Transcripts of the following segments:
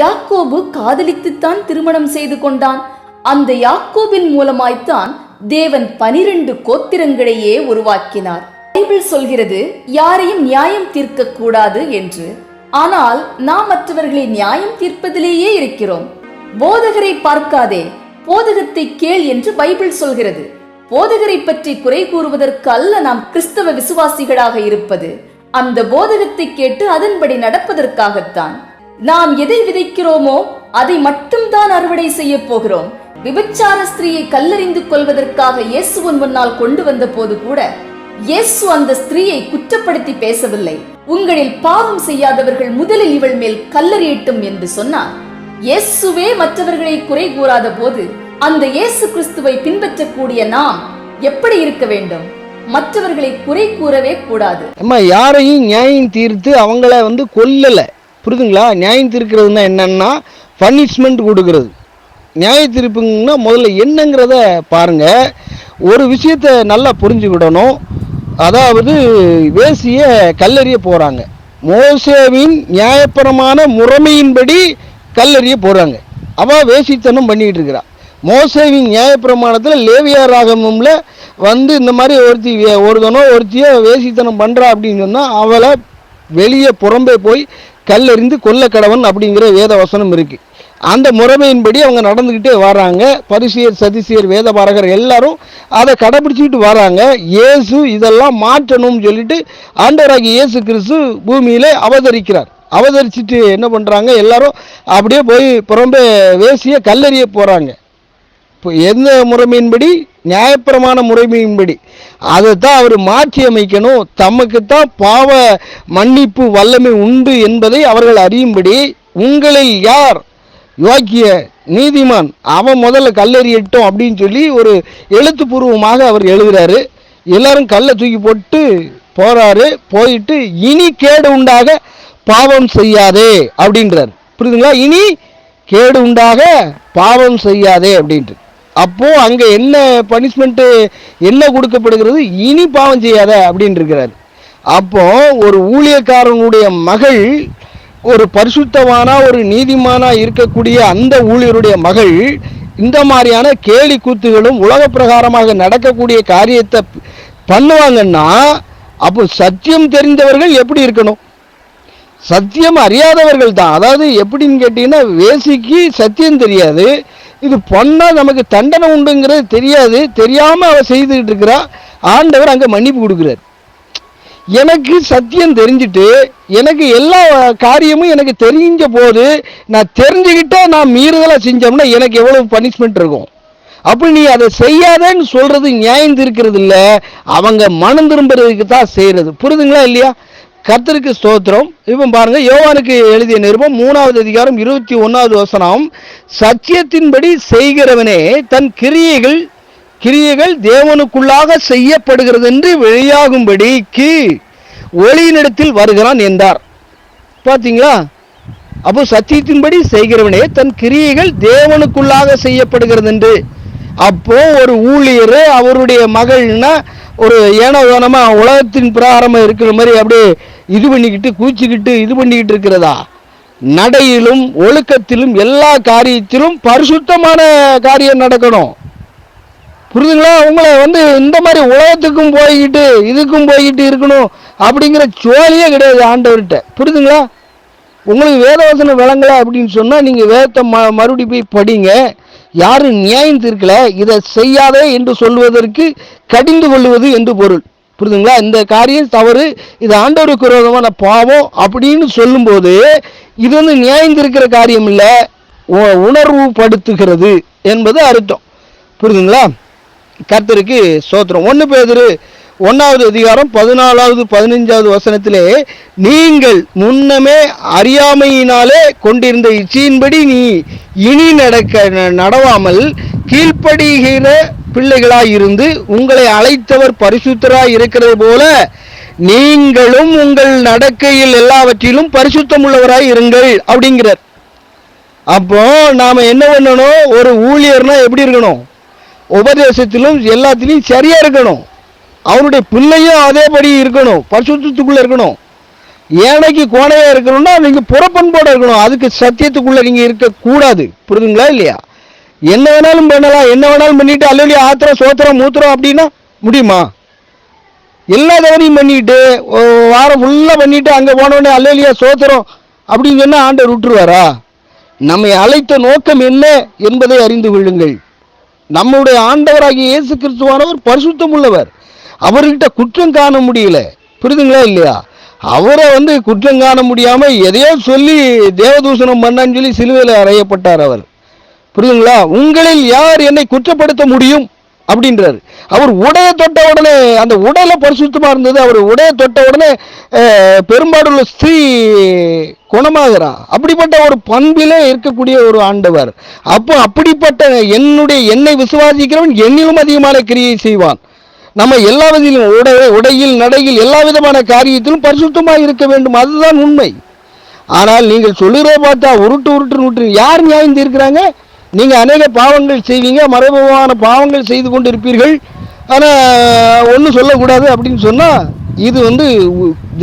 யாக்கோபு காதலித்துத்தான் திருமணம் செய்து கொண்டான். அந்த யாக்கோபின் மூலமாய்த்தான் தேவன் பனிரெண்டு கோத்திரங்களையே உருவாக்கினார். பைபிள் சொல்கிறது யாரையும் நியாயம் தீர்க்க கூடாது என்று. ஆனால் நாம் மற்றவர்களை நியாயம் தீர்ப்பதிலேயே இருக்கிறோம். போதகரை பார்க்காதே போதகத்தை கேள் என்று பைபிள் சொல்கிறது. போதகரை பற்றி குறை கூறுவதற்கு அல்ல நாம் கிறிஸ்தவ விசுவாசிகளாக இருப்பது. அந்த போதகத்தை கேட்டு அதன்படி நடப்பதற்காகத்தான். நாம் எதை விதைக்கிறோமோ அதை மட்டும்தான் அறுவடை செய்ய போகிறோம். விபச்சார ஸ்திரீயை கல்லறிந்து கொள்வதற்காக இயேசுவன் முன்னால் கொண்டு வந்த போது கூட இயேசு அந்த ஸ்திரீயை குற்றப்படுத்தி பேசவில்லை. உங்களில் பாவம் செய்யாதவர்கள் முதலில் இவள் மேல் கல்லறியட்டும் என்று சொன்னார். இயேசுவே மற்றவர்களை குறை கூறாத போது அந்த இயேசு கிறிஸ்துவை பின்பற்றக்கூடிய நாம் எப்படி இருக்க வேண்டும்? மற்றவர்களை குறை கூறவே கூடாது. அம்மா யாரையும் நியாயம் தீர்த்து அவங்கள வந்து கொல்லலை. புரியுதுங்களா நியாயம் தீர்க்கிறதுனா என்னன்னா பனிஷ்மெண்ட் கொடுக்கறது. நியாய தீர்ப்புங்கன்னா முதல்ல என்னங்கிறத பாருங்க. ஒரு விஷயத்த நல்லா புரிஞ்சுக்கிடணும். அதாவது வேசிய கல்லறிய போகிறாங்க மோசேவின் நியாயபரமான முறைமையின்படி கல்லறிய போகிறாங்க அவள் வேசித்தனம் பண்ணிக்கிட்டு இருக்கிறா. மோசேவின் நியாயப்பிரமாணத்தில் லேவியா ராகமும்ல வந்து இந்த மாதிரி ஒருத்தி ஒருத்தனோ ஒருத்தியோ வேசித்தனம் பண்ணுறா அப்படின்னு சொன்னால் அவளை வெளியே புறம்பே போய் கல்லெறிந்து கொல்லக்கடவன் அப்படிங்கிற வேத வசனம் இருக்கு. அந்த முறைமையின்படி அவங்க நடந்துக்கிட்டே வராங்க. பரிசியர் சதிசியர் வேதபாரகர் எல்லாரும் அதை கடைபிடிச்சிக்கிட்டு வராங்க. இயேசு இதெல்லாம் மாற்றணும்னு சொல்லிட்டு ஆண்டவராகிய இயேசு கிறிஸ்து பூமியிலே அவதரிக்கிறார். அவதரிச்சிட்டு என்ன பண்ணுறாங்க எல்லாரும் அப்படியே போய் புறம்பே வேசிய கல்லெறிய போகிறாங்க எந்த முறைமையின்படி? நியாயப்பிரமான முறைமையின்படி. அதைத்தான் அவர் மாற்றி அமைக்கணும் தமக்குத்தான் பாவ மன்னிப்பு வல்லமை உண்டு என்பதை அவர்கள் அறியும்படி உங்களில் யார்? யோக்கிய நீதிமான். அவன் முதல்ல கல்லெறியட்டும் அப்படின்னு சொல்லி ஒரு எழுத்துப்பூர்வமாக அவர் எழுதுகிறாரு எல்லாரும் கல்லை தூக்கி போட்டு போகிறாரு போயிட்டு இனி கேடு உண்டாக பாவம் செய்யாதே அப்படின்றார். புரியுதுங்களா? இனி கேடு உண்டாக பாவம் செய்யாதே அப்படின்ட்டு. அப்போ அங்க என்ன பனிஷ்மெண்ட் என்ன கொடுக்கப்படுகிறது? இனி பாவம் செய்யாத அப்படின்னு இருக்கிறார். அப்போ ஒரு ஊழியக்காரனுடைய மகள் ஒரு பரிசுத்தமான ஒரு நீதிமானா இருக்கக்கூடிய அந்த ஊழியருடைய மகள் இந்த மாதிரியான கேலி கூத்துகளும் உலக பிரகாரமாக நடக்கக்கூடிய காரியத்தை பண்ணுவாங்கன்னா அப்போ சத்தியம் தெரிந்தவர்கள் எப்படி இருக்கணும்? சத்தியம் அறியாதவர்கள் தான். அதாவது எப்படின்னு கேட்டீங்கன்னா வேசிக்கு சத்தியம் தெரியாது. இது பண்ணால் நமக்கு தண்டனை உண்டுங்கிறது தெரியாது. தெரியாமல் அவள் செய்துக்கிட்டு இருக்கிறா. ஆண்டவர் அங்கே மன்னிப்பு கொடுக்குறார். எனக்கு சத்தியம் தெரிஞ்சுட்டு எனக்கு எல்லா காரியமும் எனக்கு தெரிஞ்ச போது நான் தெரிஞ்சுக்கிட்டே நான் மீறுதலாக செஞ்சோம்னா எனக்கு எவ்வளோ பனிஷ்மெண்ட் இருக்கும். அப்படி நீ அதை செய்யாதேன்னு சொல்கிறது நியாயம் இருக்கிறது இல்லை அவங்க மனம் திரும்புறதுக்கு தான் செய்கிறது புரிதுங்களா இல்லையா? கர்த்தருக்கு ஸ்தோத்திரம். இப்போ பாருங்க யோவானுக்கு எழுதிய நிருபம் மூணாவது அதிகாரம் இருபத்தி ஒன்றாவது வசனம். சத்தியத்தின்படி செய்கிறவனே தன் கிரியைகள் கிரியைகள் தேவனுக்குள்ளாக செய்யப்படுகிறது என்று வெளியாகும்படிக்கு ஒளியினிடத்தில் வருகிறான் என்றார். பார்த்தீங்களா அப்போ சத்தியத்தின்படி செய்கிறவனே தன் கிரியைகள் தேவனுக்குள்ளாக செய்யப்படுகிறது என்று அப்போ ஒரு ஊழியர் அவருடைய மகள்னா ஒரு ஏனோதானமா உலகத்தின் பிரகாரமாக இருக்கிற மாதிரி அப்படியே இது பண்ணிக்கிட்டு கூச்சிக்கிட்டு இது பண்ணிக்கிட்டு இருக்கிறதா? நடையிலும் ஒழுக்கத்திலும் எல்லா காரியத்திலும் பரிசுத்தமான காரியம் நடக்கணும். புரியுதுங்களா உங்களை வந்து இந்த மாதிரி உலகத்துக்கும் போய்கிட்டு இதுக்கும் போய்கிட்டு இருக்கணும் அப்படிங்கிற சோழியே கிடையாது ஆண்டவர்கிட்ட. புரியுதுங்களா உங்களுக்கு வேதவசனம் விளங்கல அப்படின்னு சொன்னால் நீங்கள் வேதத்தை ம மறுபடி போய் படிங்க. யாரும் நியாயம் தீர்க்கல இதை செய்யாதே என்று சொல்வதற்கு கடிந்து கொள்வது என்று பொருள். புரிதுங்களா? இந்த காரியம் தவறு இது ஆண்டவருக்கு விரோதமான பாவம் அப்படின்னு சொல்லும்போது இது வந்து நியாயம் தீர்க்கிற காரியம் இல்லை உ- உணர்வு படுத்துகிறது என்பது அர்த்தம். புரிதுங்களா? கர்த்தருக்கு சோத்திரம். ஒன்று பேதரு ஒன்றாவது அதிகாரம் பதினாலாவது பதினைஞ்சாவது வசனத்திலே நீங்கள் முன்னமே அறியாமையினாலே கொண்டிருந்த இச்சையின்படி நீ இனி நடக்க ந- நடவாமல் கீழ்ப்படுகிற பிள்ளைகளாயிருந்து உங்களை அழைத்தவர் பரிசுத்தராய் இருக்கிறது போல நீங்களும் உங்கள் நடக்கையில் எல்லாவற்றிலும் பரிசுத்தம் உள்ளவராய் இருங்கள் அப்படிங்கிறார். அப்போ நாம என்ன பண்ணணும்? ஒரு ஊழியர்னா எப்படி இருக்கணும்? உபதேசத்திலும் எல்லாத்திலையும் சரியா இருக்கணும். அவருடைய பிள்ளையும் அதேபடி இருக்கணும் பரிசுத்துக்குள்ளே இருக்கணும். ஏனைக்கு கோணையாக இருக்கணும்னா நீங்கள் புறப்பண்போட இருக்கணும். அதுக்கு சத்தியத்துக்குள்ளே நீங்கள் இருக்கக்கூடாது புரிதுங்களா இல்லையா? என்ன வேணாலும் பண்ணலாம். என்ன வேணாலும் பண்ணிட்டு அல்லி ஆத்திரம் சோத்திரம் மூத்திரம் அப்படின்னா முடியுமா? எல்லா தவறையும் பண்ணிட்டு ஓ, வாரம் ஃபுல்லாக பண்ணிட்டு அங்கே போனோடனே அல்லலியா சோத்திரம் அப்படின்னு சொன்னால் ஆண்டவர் விட்டுருவாரா? நம்மை அழைத்த நோக்கம் என்ன என்பதை அறிந்து கொள்ளுங்கள். நம்முடைய ஆண்டவராகிய இயேசு கிறிஸ்துவானவர் பரிசுத்தம் உள்ளவர். அவர்கிட்ட குற்றம் காண முடியல. புரியுதுங்களா இல்லையா? அவரை வந்து குற்றம் காண முடியாமல் எதையோ சொல்லி தேவதூஷணம் பண்ணான்னு சொல்லி சிலுவையில் அறையப்பட்டார் அவர். புரியுதுங்களா உங்களில் யார் என்னை குற்றப்படுத்த முடியும்? அப்படின்றாரு. அவர் உடைய தொட்ட உடனே அந்த உடையில பரிசுத்தமாக இருந்தது. அவர் உடைய தொட்ட உடனே பெரும்பாடுள்ள ஸ்திரீ குணமாகிறான் அப்படிப்பட்ட ஒரு பண்பிலே இருக்கக்கூடிய ஒரு ஆண்டவர். அப்போ அப்படிப்பட்ட என்னுடைய என்னை விசுவாசிக்கிறவன் என்னிலும் அதிகமான கிரியை செய்வான். நம்ம எல்லா விதியிலும் உடை உடையில் நடையில் எல்லா விதமான காரியத்திலும் பரிசுத்தமாக இருக்க வேண்டும். அதுதான் உண்மை. ஆனால் நீங்கள் சொல்லுறத பார்த்தா உருட்டு உருட்டு உருட்டு யார் நியாயம் தீர்க்கிறாங்க? நீங்கள் அநேக பாவங்கள் செய்வீங்க மறைமுகமான பாவங்கள் செய்து கொண்டு இருப்பீர்கள் ஆனால் ஒன்றும் சொல்லக்கூடாது அப்படின்னு சொன்னால் இது வந்து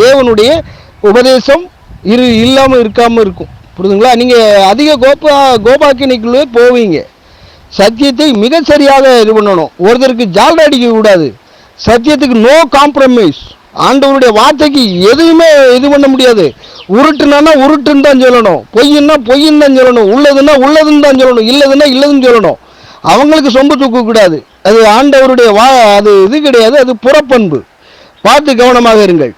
தேவனுடைய உபதேசம். இரு இல்லாமல் இருக்காமல் இருக்கும். புரியுதுங்களா நீங்கள் அதிக கோபா கோபாக்கினைக்குள்ளே போவீங்க. சத்தியத்தை மிக சரியாக இது பண்ணணும். ஒருத்தருக்கு ஜால்ரா அடிக்க கூடாது. சத்தியத்துக்கு நோ காம்ப்ரமைஸ் ஆண்டவருடைய வார்த்தைக்கு எதுவுமே இது பண்ண முடியாது. உருட்டுனா உருட்டுன்னு தான் சொல்லணும். பொய்யுன்னா பொய்ன்னு தான் சொல்லணும். உள்ளதுன்னா உள்ளதுன்னு தான் சொல்லணும். இல்லதுன்னா இல்லதுன்னு சொல்லணும். அவங்களுக்கு சொம்பு தூக்க கூடாது. அது ஆண்டவருடைய வா அது இது கிடையாது. அது புறப்பண்பு. பார்த்து கவனமாக இருங்கள்.